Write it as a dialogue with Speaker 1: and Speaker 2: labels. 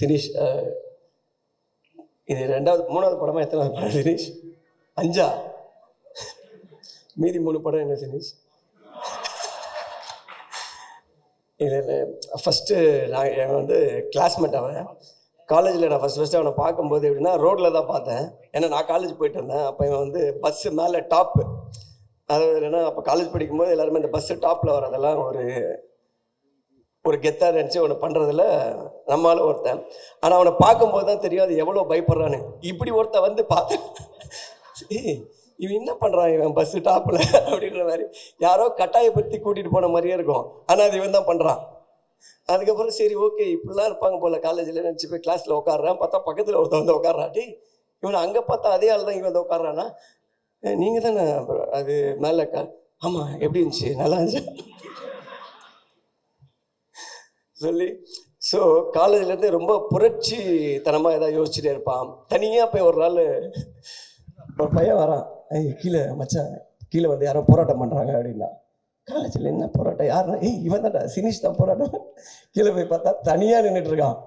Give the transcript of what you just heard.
Speaker 1: சிரீஷ் இது ரெண்டாவது மூணாவது படமா எத்தனாவது படம் சிரீஷ்? அஞ்சா? மீதி மூணு படம் என்ன சிரீஷ்? இல்லை இல்லை ஃபஸ்ட்டு நான் என் வந்து கிளாஸ்மேட் அவன். காலேஜில் நான் ஃபஸ்ட் ஃபஸ்ட்டு அவனை பார்க்கும்போது எப்படின்னா ரோட்டில் தான் பார்த்தேன். ஏன்னா நான் காலேஜ் போயிட்டு இருந்தேன் அப்போ இவன் வந்து பஸ்ஸு மேலே டாப்பு அதாவது என்னன்னா அப்போ காலேஜ் படிக்கும்போது எல்லாருமே இந்த பஸ்ஸு டாப்பில் வரதெல்லாம் ஒரு ஒரு கெத்தாக நினச்சி அவனை பண்ணுறதுல நம்மளால ஒருத்தன். ஆனால் அவனை பார்க்கும்போது தான் தெரியும் அது எவ்வளோ பயப்படுறான்னு. இப்படி ஒருத்தன் வந்து பார்த்தேன் இவன் என்ன பண்ணுறான் இவன் பஸ்ஸு டாப்பில் அப்படின்ற மாதிரி. யாரோ கட்டாயப்படுத்தி கூட்டிகிட்டு போன மாதிரியே இருக்கும். ஆனால் அது இவன் தான் பண்ணுறான் அதுக்கப்புறம் சரி ஓகே இப்படிலாம் இருப்பாங்க போல் காலேஜில் நினச்சி போய் கிளாஸில் உட்காடுறான் பார்த்தா பக்கத்தில் ஒருத்தன் வந்து உட்காடுறாட்டி இவனை அங்கே பார்த்தா அதே ஆள் தான் இவன் வந்து உட்காடுறான்னா நீங்கள் தானே அது மேலே கா ஆமாம் எப்படி இருந்துச்சு? நல்லா இருந்துச்சு? சொல்லி ஸோ காலேஜ்லேருந்து ரொம்ப புரட்சி தனமாக ஏதாவது யோசிச்சுட்டே இருப்பான். தனியாக போய் ஒரு நாள் ஒரு பையன் வரான். ஐய் கீழே மச்சான் கீழே வந்து யாரோ போராட்டம் பண்ணுறாங்க அப்படின்னா. காலேஜில் என்ன போராட்டம்? யாருன்னா ஏய் இவன் தான்டா சினிஷ் தான் போராட்டம். கீழே போய் பார்த்தா தனியாக நின்றுட்டு இருக்கான்.